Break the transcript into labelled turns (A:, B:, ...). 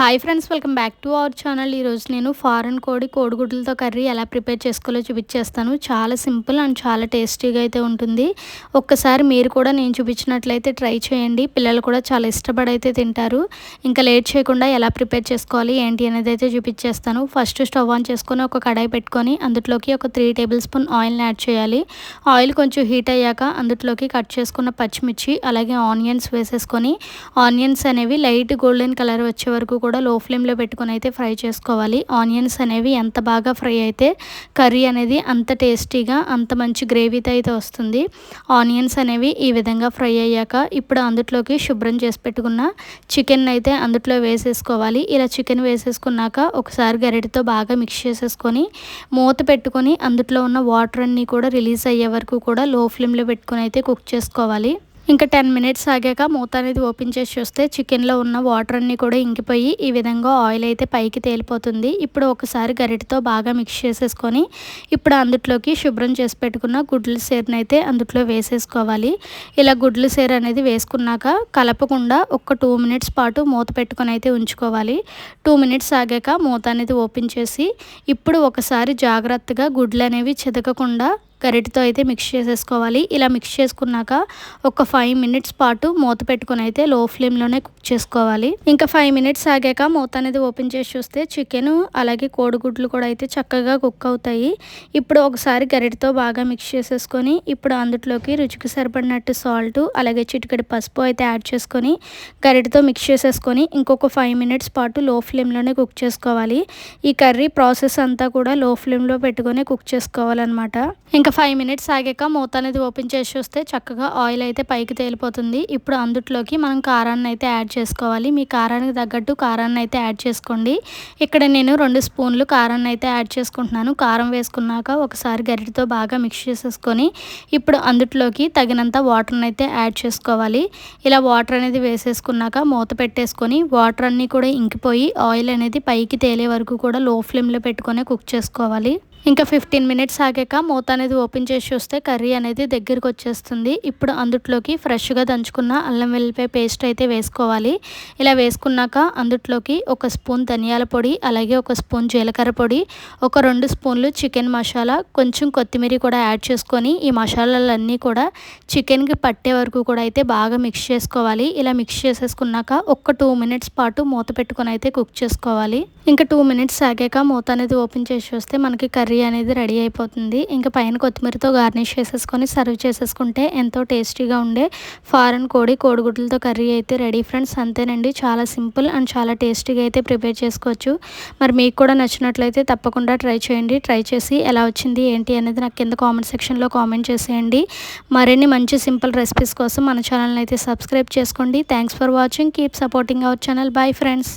A: Hi friends welcome back to our channel ఈరోజు నేను foreign కోడి కోడిగుడ్లతో కర్రీ ఎలా ప్రిపేర్ చేసుకోవాలో చూపించేస్తాను. చాలా సింపుల్ అండ్ చాలా టేస్టీగా అయితే ఉంటుంది. ఒక్కసారి మీరు కూడా నేను చూపించినట్లయితే ట్రై చేయండి. పిల్లలు కూడా చాలా ఇష్టపడైతే తింటారు. ఇంకా లేట్ చేయకుండా ఎలా ప్రిపేర్ చేసుకోవాలి ఏంటి అనేది అయితే చూపించేస్తాను. ఫస్ట్ స్టవ్ ఆన్ చేసుకొని ఒక కడాయి పెట్టుకొని అందులోకి ఒక త్రీ టేబుల్ స్పూన్ ఆయిల్ని యాడ్ చేయాలి. ఆయిల్ కొంచెం హీట్ అయ్యాక అందులోకి కట్ చేసుకున్న పచ్చిమిర్చి అలాగే ఆనియన్స్ వేసేసుకొని ఆనియన్స్ అనేవి లైట్ గోల్డెన్ కలర్ వచ్చే వరకు కూడా కూడా లో ఫ్లేమ్లో పెట్టుకొని అయితే ఫ్రై చేసుకోవాలి. ఆనియన్స్ అనేవి ఎంత బాగా ఫ్రై అయితే కర్రీ అనేది అంత టేస్టీగా అంత మంచి గ్రేవీతో అయితే వస్తుంది. ఆనియన్స్ అనేవి ఈ విధంగా ఫ్రై అయ్యాక ఇప్పుడు అందులోకి శుభ్రం చేసి పెట్టుకున్న చికెన్ అయితే అందులో వేసేసుకోవాలి. ఇలా చికెన్ వేసేసుకున్నాక ఒకసారి గరిటతో బాగా మిక్స్ చేసేసుకొని మూత పెట్టుకొని అందులో ఉన్న వాటర్ అన్నీ కూడా రిలీజ్ అయ్యే వరకు కూడా లో ఫ్లేమ్లో పెట్టుకొని అయితే కుక్ చేసుకోవాలి. ఇంకా టెన్ మినిట్స్ ఆగాక మూత అనేది ఓపెన్ చేసి చూస్తే చికెన్లో ఉన్న వాటర్ అన్నీ కూడా ఇంకిపోయి ఈ విధంగా ఆయిల్ అయితే పైకి తేలిపోతుంది. ఇప్పుడు ఒకసారి గరిటతో బాగా మిక్స్ చేసేసుకొని ఇప్పుడు అందుట్లోకి శుభ్రం చేసి పెట్టుకున్న గుడ్ల సేరుని అయితే అందుట్లో వేసేసుకోవాలి. ఇలా గుడ్ల సేరు అనేది వేసుకున్నాక కలపకుండా ఒక టూ మినిట్స్ పాటు మూత పెట్టుకొని అయితే ఉంచుకోవాలి. టూ మినిట్స్ ఆగాక మూత అనేది ఓపెన్ చేసి ఇప్పుడు ఒకసారి జాగ్రత్తగా గుడ్లు అనేవి చెదకకుండా గరిటతో అయితే మిక్స్ చేసేసుకోవాలి. ఇలా మిక్స్ చేసుకున్నాక ఒక ఫైవ్ మినిట్స్ పాటు మూత పెట్టుకుని అయితే లో ఫ్లేమ్లోనే కుక్ చేసుకోవాలి. ఇంకా ఫైవ్ మినిట్స్ ఆగాక మూత అనేది ఓపెన్ చేసి చూస్తే చికెన్ అలాగే కోడిగుడ్లు కూడా అయితే చక్కగా కుక్ అవుతాయి. ఇప్పుడు ఒకసారి గరిటతో బాగా మిక్స్ చేసేసుకొని ఇప్పుడు అందులోకి రుచికి సరిపడినట్టు సాల్ట్ అలాగే చిటికడి పసుపు అయితే యాడ్ చేసుకొని గరిటతో మిక్స్ చేసేసుకొని ఇంకొక ఫైవ్ మినిట్స్ పాటు లో ఫ్లేమ్లోనే కుక్ చేసుకోవాలి. ఈ కర్రీ ప్రాసెస్ అంతా కూడా లో ఫ్లేమ్లో పెట్టుకొని కుక్ చేసుకోవాలన్నమాట. ఇంకా ఫైవ్ మినిట్స్ ఆగాక మూత అనేది ఓపెన్ చేసి చూస్తే చక్కగా ఆయిల్ అయితే పైకి తేలిపోతుంది. ఇప్పుడు అందుట్లోకి మనం కారాన్ని అయితే యాడ్ చేసుకోవాలి. మీ కారానికి తగ్గట్టు కారాన్ని అయితే యాడ్ చేసుకోండి. ఇక్కడ నేను రెండు స్పూన్లు కారాన్ని అయితే యాడ్ చేసుకుంటున్నాను. కారం వేసుకున్నాక ఒకసారి గరిటితో బాగా మిక్స్ చేసేసుకొని ఇప్పుడు అందుట్లోకి తగినంత వాటర్ని అయితే యాడ్ చేసుకోవాలి. ఇలా వాటర్ అనేది వేసేసుకున్నాక మూత పెట్టేసుకొని వాటర్ అన్నీ కూడా ఇంకిపోయి ఆయిల్ అనేది పైకి తేలే వరకు కూడా లో ఫ్లేమ్లో పెట్టుకొని కుక్ చేసుకోవాలి. ఇంకా ఫిఫ్టీన్ మినిట్స్ ఆగాక మూత అనేది ఓపెన్ చేసి చూస్తే కర్రీ అనేది దగ్గరికి వచ్చేస్తుంది. ఇప్పుడు అందుట్లోకి ఫ్రెష్గా దంచుకున్న అల్లం వెల్లిపాయ పేస్ట్ అయితే వేసుకోవాలి. ఇలా వేసుకున్నాక అందుట్లోకి ఒక స్పూన్ ధనియాల పొడి అలాగే ఒక స్పూన్ జీలకర్ర పొడి ఒక రెండు స్పూన్లు చికెన్ మసాలా కొంచెం కొత్తిమీర కూడా యాడ్ చేసుకొని ఈ మసాలాలన్నీ కూడా చికెన్కి పట్టే వరకు కూడా అయితే బాగా మిక్స్ చేసుకోవాలి. ఇలా మిక్స్ చేసేసుకున్నాక ఒక టూ మినిట్స్ పాటు మూత పెట్టుకొని అయితే కుక్ చేసుకోవాలి. ఇంకా టూ మినిట్స్ ఆగాక మూత అనేది ఓపెన్ చేసి చూస్తే మనకి కర్రీ కర్రీ అనేది రెడీ అయిపోతుంది. ఇంకా పైన కొత్తిమీరతో గార్నిష్ చేసేసుకొని సర్వ్ చేసేసుకుంటే ఎంతో టేస్టీగా ఉండే ఫారెన్ కోడి కోడిగుడ్లతో కర్రీ అయితే రెడీ ఫ్రెండ్స్. అంతేనండి. చాలా సింపుల్ అండ్ చాలా టేస్టీగా అయితే ప్రిపేర్ చేసుకోవచ్చు. మరి మీకు కూడా నచ్చినట్లయితే తప్పకుండా ట్రై చేయండి. ట్రై చేసి ఎలా వచ్చింది ఏంటి అనేది నాకు కింద కామెంట్ సెక్షన్లో కామెంట్ చేసేయండి. మరిన్ని మంచి సింపుల్ రెసిపీస్ కోసం మన ఛానల్ని అయితే సబ్స్క్రైబ్ చేసుకోండి. Thanks for watching. Keep supporting our channel. Bye friends.